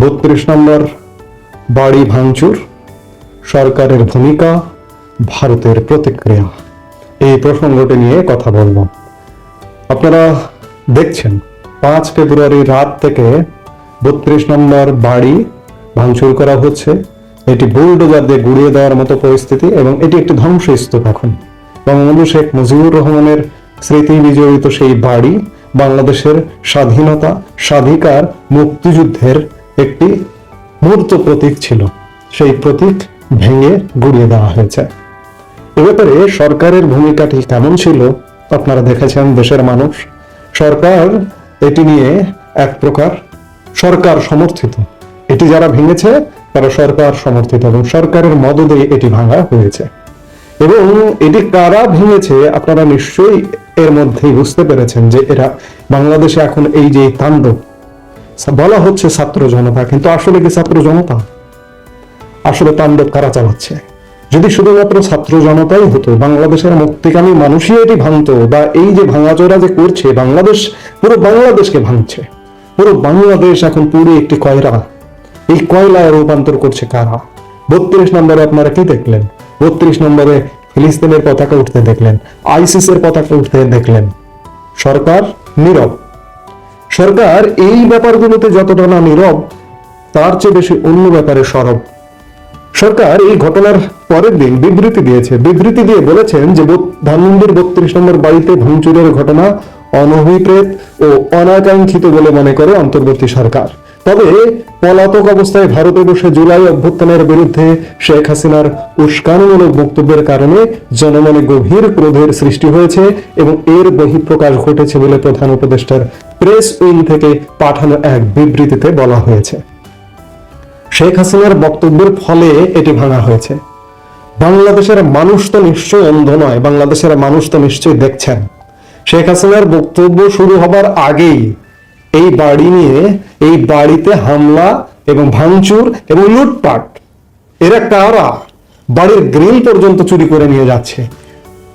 বত্রিশ নম্বর বাড়ি ভাঙচুর, সরকারের ভূমিকা, ভারতের প্রতিক্রিয়া। এই প্রসঙ্গটি নিয়ে কথা বলব। আপনারা দেখছেন, পাঁচ ফেব্রুয়ারি রাত থেকে বত্রিশ নম্বর বাড়ি ভাঙচুর করা হচ্ছে। এটি বুলডোজার দিয়ে গুড়িয়ে দেওয়ার মতো পরিস্থিতি এবং এটি একটি ধ্বংসস্তূপ এখন। বঙ্গবন্ধু শেখ মুজিবুর রহমানের স্মৃতি বিজড়িত সেই বাড়ি বাংলাদেশের স্বাধীনতা, স্বাধিকার, মুক্তিযুদ্ধের একটি মূর্ত প্রতীক ছিল। সেই প্রতীক ভেঙে গুড়িয়ে দেওয়া হয়েছে। এ ব্যাপারে সরকারের ভূমিকাটি কেমন ছিল, আপনারা দেখেছেন দেশের মানুষ। সরকার এটি নিয়ে এক প্রকার সরকার সমর্থিত। এটি যারা ভেঙেছে, তারা সরকার সমর্থিত এবং সরকারের মদদে এটি ভাঙা হয়েছে। এবং এটি কারা ভেঙেছে, আপনারা নিশ্চয়ই এর মধ্যেই বুঝতে পেরেছেন যে এরা বাংলাদেশে এখন এই যে তাণ্ডব বলা হচ্ছে ছাত্র জনতা, কিন্তু আসলে কি ছাত্র জনতা? আসলে তাণ্ডব কারা চালাচ্ছে? যদি শুধুমাত্র ছাত্র জনতাই হতো, বাংলাদেশের মুক্তিকামী মানুষই এটি ভাঙতো, বা এই যে ভাঙাচোরা যে করছে, বাংলাদেশ, পুরো বাংলাদেশকে ভাঙছে। পুরো বাংলাদেশ এখন পুরো একটি কয়রা এই কয়লায় রূপান্তর করছে কারা? বত্রিশ নম্বরে আপনারা কি দেখলেন? বত্রিশ নম্বরে ফিলিস্তিনের পতাকা উঠতে দেখলেন, আইসিসের পতাকা উঠতে দেখলেন। সরকার নীরব। সরকার এই ব্যাপারগুলোতে যতটা না নীরব, তার চেয়ে বেশি অন্য ব্যাপারে সরব। সরকার এই ঘটনার পরের দিন বিবৃতি দিয়েছে। বিবৃতি দিয়ে বলেছেন যে ধানমন্ডির বত্রিশ নম্বর বাড়িতে ভাঙচুরের ঘটনা অনভিপ্রেত ও অনাকাঙ্ক্ষিত বলে মনে করে অন্তর্বর্তী সরকার। তবে পলাতক অবস্থায় ভারতে বসে জুলাই অভ্যুত্থানের বিরুদ্ধে শেখ হাসিনার উস্কানিমূলক বক্তব্যের কারণে জনমনে গভীর ক্রোধের সৃষ্টি হয়েছে এবং এর বহিঃপ্রকাশ ঘটেছে বলে প্রধান উপদেষ্টার প্রেস উইং থেকে পাঠানো এক বিবৃতিতে বলা হয়েছে। শেখ হাসিনার বক্তব্যের ফলে এটি ভাঙা হয়েছে। বাংলাদেশের মানুষ তো নিশ্চয়ই অন্ধ নয়, বাংলাদেশের মানুষ তো নিশ্চয়ই দেখছেন। শেখ হাসিনার বক্তব্য শুরু হবার আগেই এই বাড়ি নিয়ে, এই বাড়িতে হামলা এবং ভাঙচুর এবং লুটপাট, এরা কারা বাড়ির গ্রিল পর্যন্ত চুরি করে নিয়ে যাচ্ছে।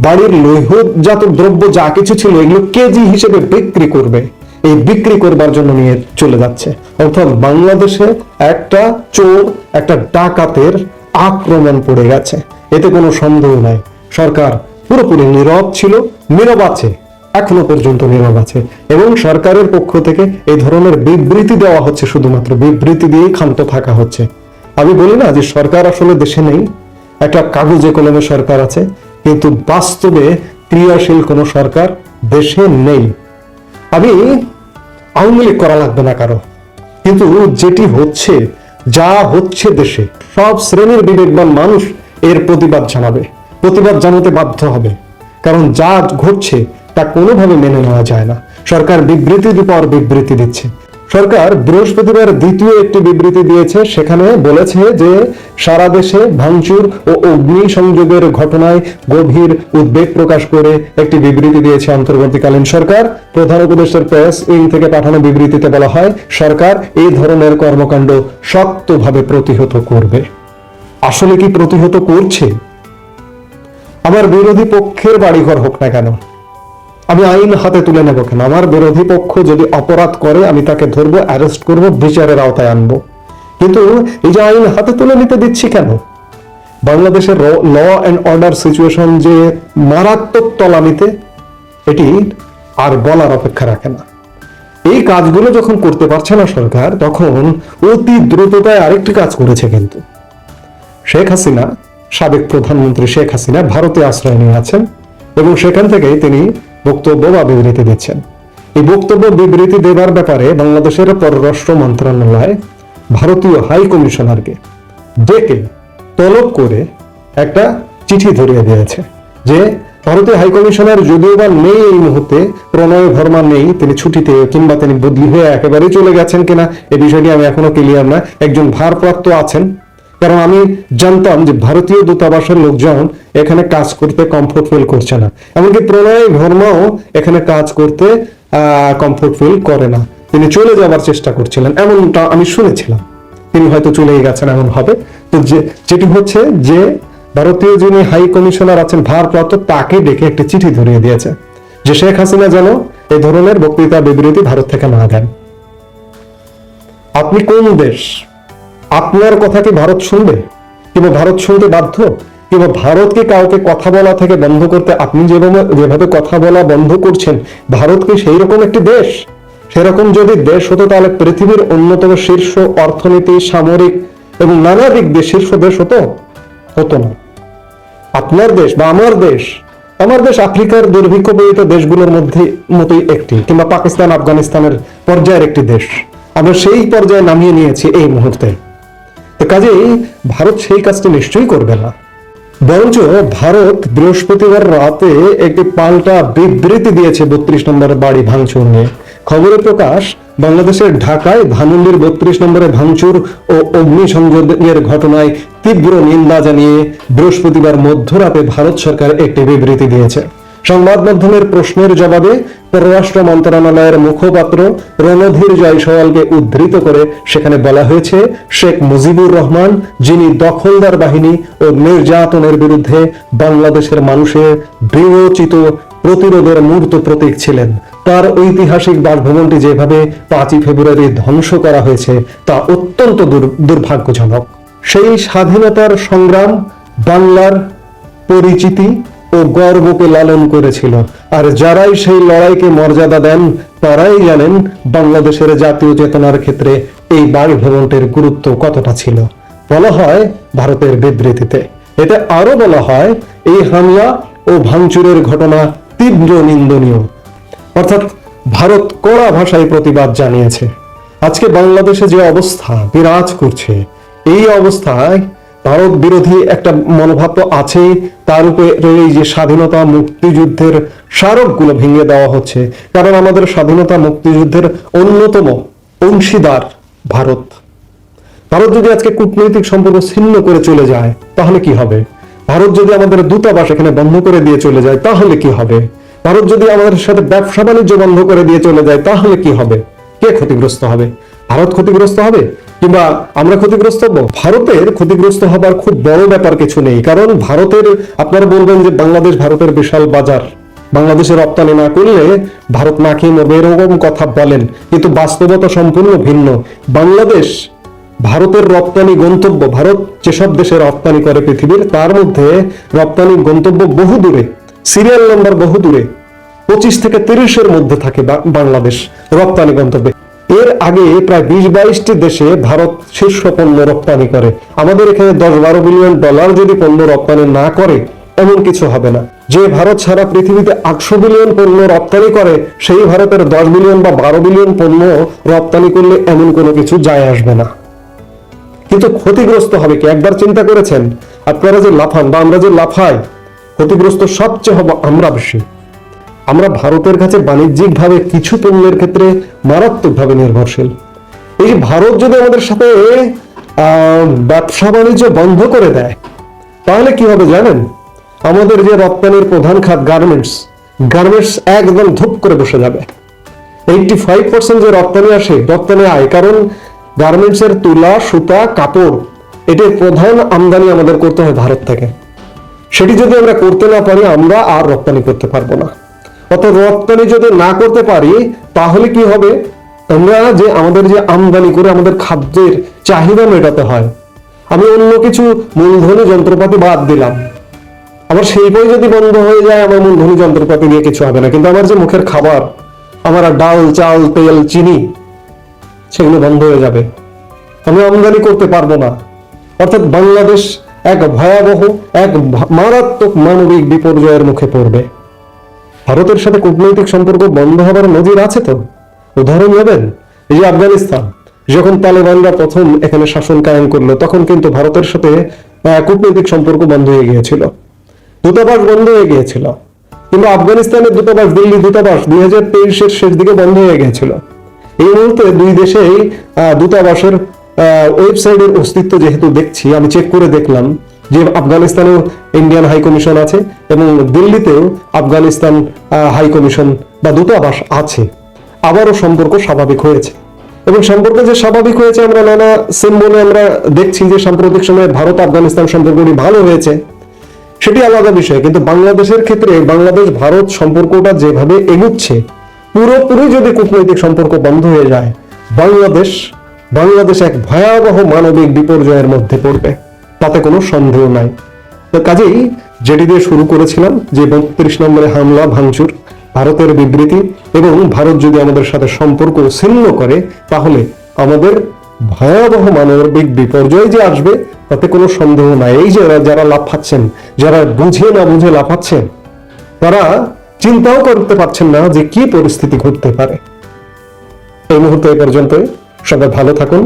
বাড়ির লৌহজাত দ্রব্য যা কিছু ছিল, এগুলো কেজি হিসেবে বিক্রি করবে। এই বিক্রি করবার জন্য নিয়ে চলে যাচ্ছে। অর্থাৎ বাংলাদেশে একটা চোর, একটা ডাকাতের আক্রমণ পড়ে গেছে। এতে কোনো সন্দেহ নাই। সরকার পুরোপুরি নীরব ছিল, নীরব আছে, এখনও পর্যন্ত নীরব আছে এবং সরকারের পক্ষ থেকে এই ধরনের বিবৃতি দেওয়া হচ্ছে, শুধুমাত্র বিবৃতি দিয়েই ক্ষান্ত থাকা হচ্ছে। আমি বলি না যে সরকার আসলে দেশে নেই, একটা কাগজে কলমে সরকার আছে, কিন্তু বাস্তবে ক্রিয়াশীল কোনো সরকার দেশে নেই। আমি আওয়ামী লীগ করা লাগবে না কারও। কিন্তু যেটি হচ্ছে, যা হচ্ছে দেশে, সব শ্রেণির বিবেকবান মানুষ এর প্রতিবাদ জানাবে। প্রতিবাদ জানাতে বাধ্য হবে। কারণ যা ঘটছে, তা কোনোভাবে মেনে নেওয়া যায় না। সরকার বিবৃতি পর বিবৃতি দিচ্ছে। সরকার বৃহস্পতিবার দ্বিতীয় একটি বিবৃতি দিয়েছে। সেখানে বলেছে যে, সারা দেশে ভাঙচুর ও অগ্নি সংযোগের ঘটনায় গভীর উদ্বেগ প্রকাশ করে একটি বিবৃতি দিয়েছে অন্তর্বর্তীকালীন সরকার। প্রধান উপদেষ্টার প্রেস উইং থেকে পাঠানো বিবৃতিতে বলা হয়, সরকার এই ধরনের কর্মকাণ্ড শক্তভাবে প্রতিহত করবে। আসলে কি প্রতিহত করছে? আমার বিরোধী পক্ষের বাড়িঘর হোক না কেন আমি আইন হাতে তুলে নেব কেন? আমার বিরোধী পক্ষ যদি অপরাধ করে, আমি তাকে ধরবো অ্যারেস্ট করব, বিচারের আওতায় আনব। কিন্তু এই যে আইন হাতে তুলে নিতে দিচ্ছি কেন? বাংলাদেশের ল অ্যান্ড অর্ডার সিচুয়েশন যে মারাত্মক তলানিতে, এটি আর বলার অপেক্ষা রাখে না। এই কাজগুলো যখন করতে পারছে না সরকার, তখন অতি দ্রুততায় আরেকটি কাজ করেছে কিন্তু। শেখ হাসিনা, সাবেক প্রধানমন্ত্রী শেখ হাসিনা ভারতে আশ্রয় নিয়ে আছেন এবং সেখান থেকে তিনি বক্তব্য বা বিবৃতি দিচ্ছেন। এই বক্তব্য, বিবৃতি দেবার ব্যাপারে বাংলাদেশের পররাষ্ট্র মন্ত্রণালয়, ভারতীয় হাই কমিশনারকে ডেকে তলব করে একটা চিঠি ধরিয়ে দিয়েছে যে, ভারতীয় হাই কমিশনার যদিও বা নেই এই মুহূর্তে, প্রণয় ভর্মা নেই, তিনি ছুটিতে কিংবা তিনি বদলি হয়ে একেবারেই চলে গেছেন কিনা, এ বিষয়টি আমি এখনও ক্লিয়ার না। একজন ভারপ্রাপ্ত আছেন কারণ আমি জানতাম যে ভারতীয় দূতাবাসের লোকজন এখানে কাজ করতে কমফোর্ট ফিল করছে না। এমনকি প্রণয় ভর্মাও এখানে কাজ করতে কমফোর্ট ফিল করে না। তিনি চলে যাবার চেষ্টা করছিলেন, এমনটা আমি শুনেছিলাম। তিনি হয়তো চলেই গেছেন, এমন হবে। তো যেটি হচ্ছে যে ভারতীয় যিনি হাই কমিশনার আছেন, ভারপ্রাপ্ত, তাকে ডেকে একটি চিঠি ধরিয়ে দিয়েছে যে শেখ হাসিনা যেন এই ধরনের বক্তৃতা বিবৃতি ভারত থেকে না দেন। আপনি কোন দেশ? আপনার কথা কি ভারত শুনবে? কিংবা ভারত শুনতে বাধ্য? কিংবা ভারতকে কাউকে কথা বলা থেকে বন্ধ করতে আপনি যেভাবে যেভাবে কথা বলা বন্ধ করছেন, ভারত কি সেই রকম একটি দেশ? সেরকম যদি দেশ হতো, তাহলে পৃথিবীর অন্যতম শীর্ষ অর্থনীতি, সামরিক এবং নানা দিক দিয়ে শীর্ষ দেশ হতো? হতো না। আপনার দেশ বা আমার দেশ? আমার দেশ আফ্রিকার দুর্ভিক্ষ পীড়িত দেশগুলোর মধ্যে মতোই একটি, কিংবা পাকিস্তান, আফগানিস্তানের পর্যায়ের একটি দেশ। আমরা সেই পর্যায়ে নামিয়ে নিয়েছি এই মুহূর্তে। কাজেই ভারত সেই কাজটি নিশ্চয়ই করবে না। বরঞ্চ ভারত বৃহস্পতিবার রাতে একটি পাল্টা বিবৃতি দিয়েছে বত্রিশ নম্বরের বাড়ি ভাঙচুর নিয়ে। খবরে প্রকাশ, বাংলাদেশের ঢাকায় ধানমন্ডির বত্রিশ নম্বরে ভাঙচুর ও অগ্নিসংযোগের ঘটনায় তীব্র নিন্দা জানিয়ে বৃহস্পতিবার মধ্যরাতে ভারত সরকার একটি বিবৃতি দিয়েছে। সংবাদ মাধ্যমের প্রশ্নের জবাবে পররাষ্ট্র মন্ত্রণালয়ের মুখপাত্র রণধীর জয়সওয়ালকে উদ্ধৃত করে সেখানে বলা হয়েছে, শেখ মুজিবুর রহমান, যিনি দখলদার বাহিনী ও নির্যাতনের বিরুদ্ধে বাংলাদেশের মানুষের দৃঢ়চিত প্রতিরোধের মূর্ত প্রতীক ছিলেন। তার ঐতিহাসিক বাসভবনটি যেভাবে পাঁচই ফেব্রুয়ারি ধ্বংস করা হয়েছে, তা অত্যন্ত দুর্ভাগ্যজনক। সেই স্বাধীনতার সংগ্রাম, বাংলার পরিচিতি ও গর্বকে লালন করেছিল। আর যারাই সেই লড়াইকে মর্যাদা দেন, তারাই জানেন বাংলাদেশের জাতীয় চেতনার ক্ষেত্রে এই বাড়ি ভ্রমণটির গুরুত্ব কতটা ছিল। বলা হয় ভারতের বিবৃতিতে। এতে আরও বলা হয়, এই হামলা ও ভাঙচুরের ঘটনা তীব্র নিন্দনীয়। অর্থাৎ ভারত কড়া ভাষায় প্রতিবাদ জানিয়েছে। আজকে বাংলাদেশে যে অবস্থা বিরাজ করছে, এই অবস্থায় ভারত বিরোধী একটা মনোভাব তো আছেই। তার উপরে এই যে স্বাধীনতা মুক্তিযুদ্ধের স্মারকগুলো ভেঙে দেওয়া হচ্ছে, কারণ আমাদের স্বাধীনতা মুক্তিযুদ্ধের অন্যতম অংশীদার ভারত। ভারত যদি আজকে কূটনৈতিক সম্পর্ক ছিন্ন করে চলে যায়, তাহলে কি হবে? ভারত যদি আমাদের দূতাবাস এখানে বন্ধ করে দিয়ে চলে যায়, তাহলে কি হবে? ভারত যদি আমাদের সাথে ব্যবসা বাণিজ্য বন্ধ করে দিয়ে চলে যায়, তাহলে কি হবে? কে ক্ষতিগ্রস্ত হবে? ভারত ক্ষতিগ্রস্ত হবে? কিংবা আমরা ক্ষতিগ্রস্ত হব? ভারতের ক্ষতিগ্রস্ত হবার খুব বড় ব্যাপার কিছু নেই, কারণ ভারতের, আপনারা বলবেন যে বাংলাদেশ ভারতের বিশাল বাজার। বাংলাদেশে রপ্তানি না করলে ভারত না খেয়ে মরবে, এরকম কথা বলেন। কিন্তু বাস্তবতা সম্পূর্ণ ভিন্ন। বাংলাদেশ ভারতের রপ্তানি গন্তব্য, ভারত যেসব দেশে রপ্তানি করে পৃথিবীর, তার মধ্যে রপ্তানি গন্তব্য বহু দূরে। সিরিয়াল নাম্বার বহু দূরে। পঁচিশ থেকে তিরিশের মধ্যে থাকে বাংলাদেশ রপ্তানি গন্তব্যে। এর আগে প্রায় বিশ বাইশটি দেশে ভারত শীর্ষ পণ্য রপ্তানি করে। আমাদের এখানে দশ বারো বিলিয়ন ডলার যদি পণ্য রপ্তানি না করে, এমন কিছু হবে না। যে ভারত সারা পৃথিবীতে আটশো বিলিয়ন পণ্য রপ্তানি করে, সেই ভারতের দশ বিলিয়ন বা বারো বিলিয়ন পণ্য রপ্তানি করলে এমন কোনো কিছু যায় আসবে না। কিন্তু ক্ষতিগ্রস্ত হবে কি? একবার চিন্তা করেছেন? আপনারা যে লাফান বা আমরা যে লাফাই, ক্ষতিগ্রস্ত সবচেয়ে হব আমরা বেশি। আমরা ভারতের কাছে বাণিজ্যিকভাবে কিছু পণ্যের ক্ষেত্রে মারাত্মকভাবে নির্ভরশীল। এই ভারত যদি আমাদের সাথে ব্যবসা বাণিজ্য বন্ধ করে দেয়, তাহলে কি হবে জানেন? আমাদের যে রপ্তানির প্রধান খাত গার্মেন্টস গার্মেন্টস একদম ধূপ করে বসে যাবে। এইটি ফাইভ পার্সেন্ট যে রপ্তানি আসে, রপ্তানি আয়, কারণ গার্মেন্টস এর তুলা, সুতা, কাপড় এটির প্রধান আমদানি আমাদের করতে হয় ভারত থেকে। সেটি যদি আমরা করতে না পারি, আমরা আর রপ্তানি করতে পারব না। অর্থাৎ রপ্তানি যদি না করতে পারি, তাহলে কি হবে? আমরা যে আমাদের যে আমদানি করে আমাদের খাদ্যের চাহিদা মেটাতে হয়। আমি অন্য কিছু মূলধনী যন্ত্রপাতি বাদ দিলাম। আমার শিল্পই যদি বন্ধ হয়ে যায়, আমার মূলধনী যন্ত্রপাতি দিয়ে কিছু হবে না। কিন্তু আমার যে মুখের খাবার, আমার ডাল, চাল, তেল, চিনি, সেগুলো বন্ধ হয়ে যাবে। আমি আমদানি করতে পারব না। অর্থাৎ বাংলাদেশ এক ভয়াবহ, এক মারাত্মক মানবিক বিপর্যয়ের মুখে পড়বে। ভারতের সাথে কূটনৈতিক সম্পর্ক বন্ধ হবার নজির আছে তো? উদাহরণ নেবেন? এই যে আফগানিস্তান, যখন তালেবানরা প্রথম এখানে শাসন কায়েম করল, তখন কিন্তু ভারতের সাথে কূটনৈতিক সম্পর্ক বন্ধ হয়ে গিয়েছিল। দূতাবাস বন্ধ হয়ে গিয়েছিল। কিন্তু আফগানিস্তানের দূতাবাস দিল্লি দূতাবাস দুই হাজার তেইশের শেষ দিকে বন্ধ হয়ে গিয়েছিল। এই মুহূর্তে দুই দেশেই দূতাবাসের ওয়েবসাইটের অস্তিত্ব যেহেতু দেখছি, আমি চেক করে দেখলাম। যে আফগানিস্তানেও ইন্ডিয়ান হাই কমিশন আছে এবং দিল্লিতেও আফগানিস্তান হাই কমিশন বা দূতাবাস আছে। আবারও সম্পর্ক স্বাভাবিক হয়েছে। এবং সম্পর্ক যে স্বাভাবিক হয়েছে, আমরা নানা সিম্বলে আমরা দেখছি যে সাম্প্রতিক সময়ে ভারত আফগানিস্তান সম্পর্কটি ভালো হয়েছে। সেটি আলাদা বিষয়, কিন্তু বাংলাদেশের ক্ষেত্রে বাংলাদেশ, ভারত সম্পর্কটা যেভাবে এগুচ্ছে, পুরোপুরি যদি কূটনৈতিক সম্পর্ক বন্ধ হয়ে যায়, বাংলাদেশ বাংলাদেশ এক ভয়াবহ মানবিক বিপর্যয়ের মধ্যে পড়বে। তাতে কোনো সন্দেহ নাই। তো কাজেই যেটি দিয়ে শুরু করেছিলাম যে বত্রিশ নম্বরে হামলা, ভাঙচুর, ভারতের বিবৃতি এবং ভারত যদি আমাদের সাথে সম্পর্ক ছিন্ন করে, তাহলে আমাদের ভয়াবহ মানবিক বিপর্যয় যে আসবে, তাতে কোনো সন্দেহ নাই। এই যে যারা লাফাচ্ছেন, যারা বুঝে না বুঝে লাফাচ্ছেন, তারা চিন্তাও করতে পারছেন না যে কি পরিস্থিতি ঘটতে পারে। এই মুহূর্তে পর্যন্ত সবাই ভালো থাকুন।